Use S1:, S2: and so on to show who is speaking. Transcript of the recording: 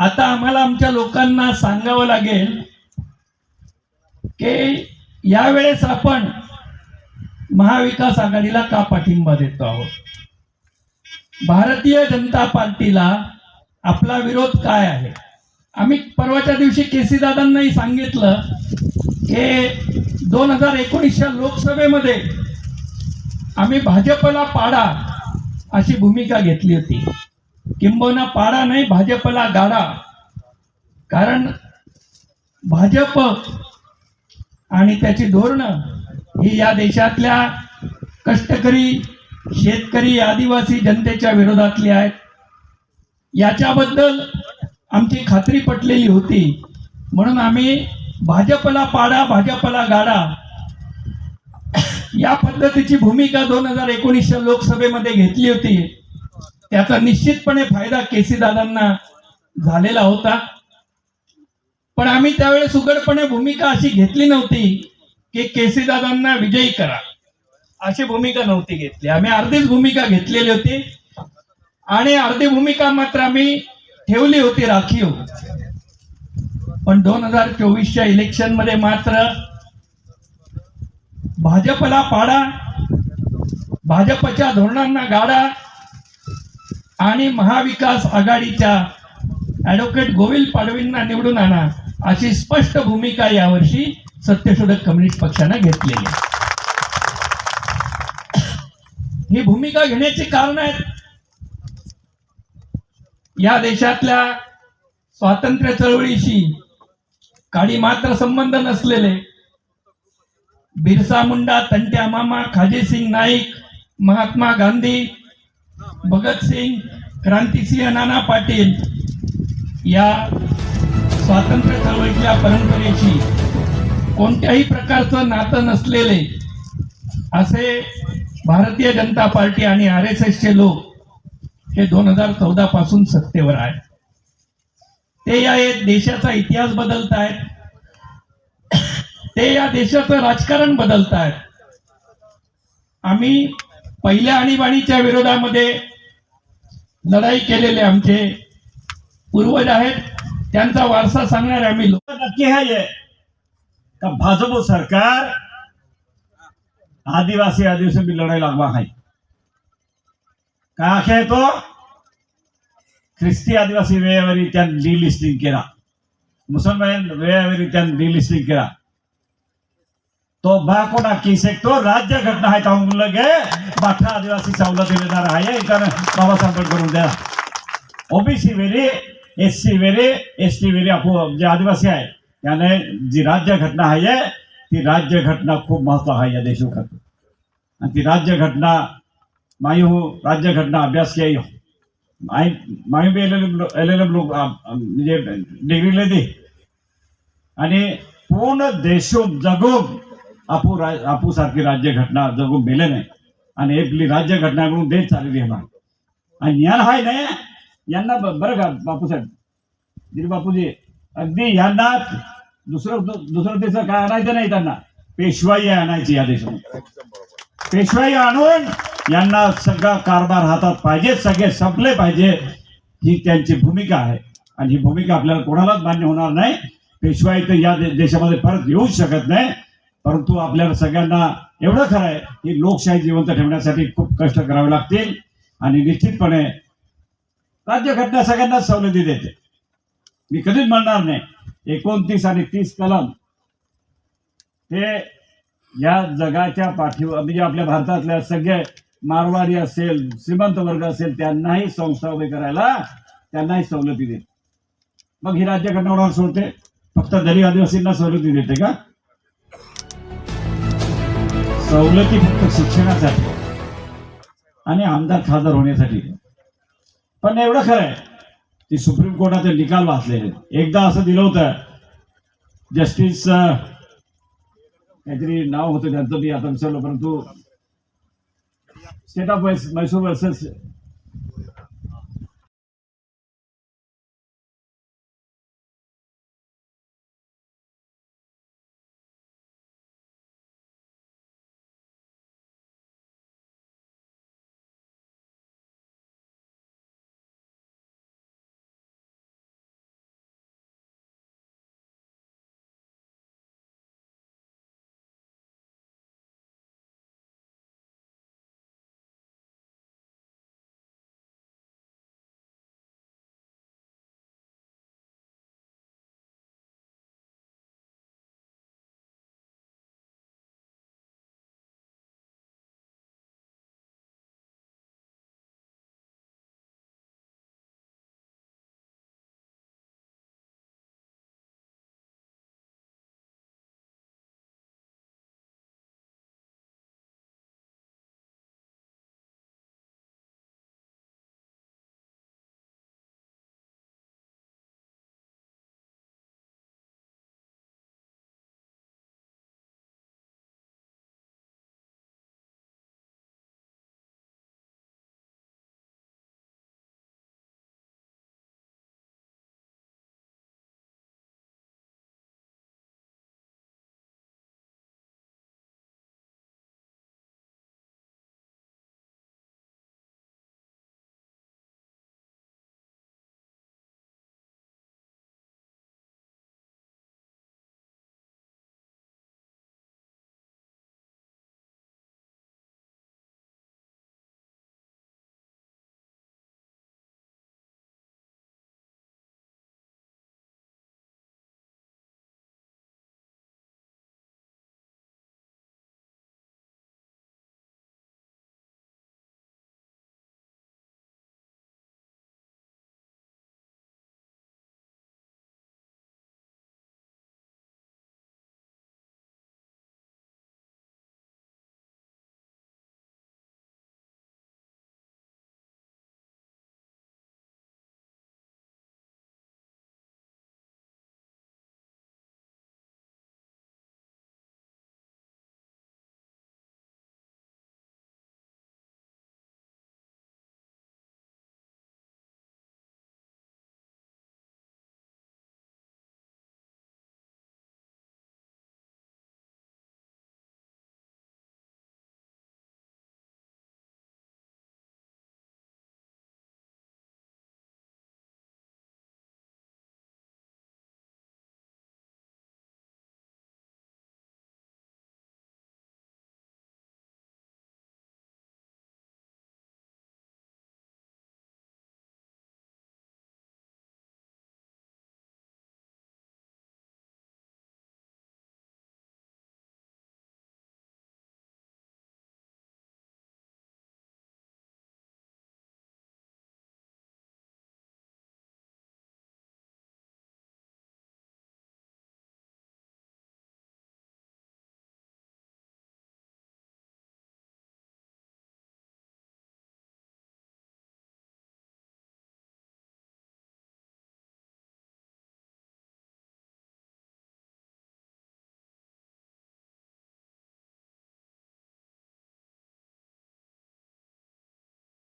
S1: आता आम्हाला आमच्या लोकांना सांगावं लागेल की यावेळेस आपण महाविकास आघाडीला का पाठिंबा देतो आहोत? भारतीय जनता पार्टीला आपला विरोध काय आहे? आम्ही परवाच्या दिवशी केसी दादांनाही सांगितलं की दोन हजार एकोणीसच्या लोकसभेमध्ये आम्ही भाजपला पाडा अशी भूमिका घेतली होती. किंबहुना पाडा नाही भाजपला गाडा. कारण भाजप आणि त्याची धोरणं ही या देशातल्या कष्टकरी शेतकरी आदिवासी जनतेच्या विरोधातली आहेत. याच्याबद्दल आमची खात्री पटलेली होती. म्हणून आम्ही भाजपला पाडा भाजपला गाडा. या पद्धतीची भूमिका दोन हजार एकोणीसच्या लोकसभेमध्ये घेतली होती. त्याचा निश्चितपणे फायदा केसी दादांना झालेला होता. पण आम्ही त्यावेळेस उघडपणे भूमिका अशी घेतली नव्हती की केसी दादांना विजयी करा. अशी भूमिका नव्हती घेतली. आम्ही अर्धीच भूमिका घेतलेली होती. आणि अर्धी भूमिका मात्र आम्ही ठेवली होती राखीव. पण दोन हजार चोवीसच्या इलेक्शनमध्ये मात्र भाजपला पाडा भाजपच्या धोरणांना गाडा आणि महाविकास आघाडीच्या ॲडव्होकेट गोविंद पाडवींना निवडून आणा अशी स्पष्ट भूमिका यावर्षी सत्यशोधक कम्युनिस्ट पक्षानं घेतलेली आहे. ही भूमिका घेण्याची कारण आहेत या देशातल्या स्वातंत्र्य चळवळीशी काळी मात्र संबंध नसलेले बिरसा मुंडा तंट्या मामा खाजेसिंग नाईक महात्मा गांधी भगतसिंग क्रांतिसिंह नाना पाटील या स्वातंत्र्य चळवळीतल्या परंपरेशी कोणत्याही प्रकारचं नातं नसलेले असे भारतीय जनता पार्टी आणि आर एस एसचे लोक हे दोन हजार चौदा पासून सत्तेवर आहेत. ते या देशाचा इतिहास बदलतायत ते या देशाचं राजकारण बदलतायत आम्ही पहिल्या आणीबाणीच्या विरोधामध्ये लढाई केलेले आमचे पूर्वज आहेत. त्यांचा वारसा सांगणारे आम्ही लोक
S2: नक्की आहे का भाजप सरकार आदिवासी आदिवासी मी लढाई लागवा है का आहे तो ख्रिस्ती आदिवासी वेळेवरी डिलिस्टिंग केला. मुसलमान वेळेवरी डिलिस्टिंग केला. तो बाकोना किसेक तो राज्य घटना आहे का। लगे बाठा आदिवासी सवलती देणार आहे इथं बाबासाहेब करून द्या ओबीसी वेरी एस सी वेरी एस टी वेरी आपू जे आदिवासी आहे त्याने जी राज्य घटना आहे ती राज्य घटना खूप महत्त्व आहे या देशोखात आणि ती राज्य घटना मायू हो राज्य घटना अभ्यास केली हो माई B L L L L M लोक म्हणजे डिग्रीला दे। आणि पूर्ण देशो जगून आपू रा आपू सारखी राज्य घटना जगून मेले नाही. आणि आपली राज्य घटनाकडून देत चाललेली आहे आणि यान हाय नाही. यांना बरं का बापूसाहेब? दिली बापूजी अगदी यांना दुसरं दुसरं त्याचं काय आणायचं नाही त्यांना. पेशवाई आणायची या देशात पेशवाई आणून यांना सगळा कारभार हातात पाहिजे सगळे संपले पाहिजे ही त्यांची भूमिका आहे. आणि ही भूमिका आपल्याला कोणालाच मान्य होणार नाही. पेशवाई तर या देशामध्ये परत येऊच शकत नाही. परंतु आपल्या सगळ्यांना एवढं खरं आहे की लोकशाही जिवंत ठेवण्यासाठी खूप कष्ट करावे लागतील आणि निश्चितपणे राज्यघटना सगळ्यांना सवलती देते. मी कधीच म्हणणार नाही. एकोणतीस आणि तीस कलम हे या जगाच्या पाठीवर म्हणजे आपल्या भारतातल्या सगळे मारवाडी असेल श्रीमंत वर्ग असेल त्यांनाही संस्था उभे करायला त्यांनाही सवलती देते. मग ही राज्यघटना सोडते. फक्त दलित आदिवासींना सवलती देते का? सवलती फक्त शिक्षणासाठी आणि आमदार खासदार होण्यासाठी. पण एवढं खरं आहे की सुप्रीम कोर्टाचे निकाल वाचलेले एकदा असं दिलं होतं जस्टिस काहीतरी नाव होतं त्यांचं मी आता विसरलो परंतु स्टेट ऑफ मैसूर वर्सेस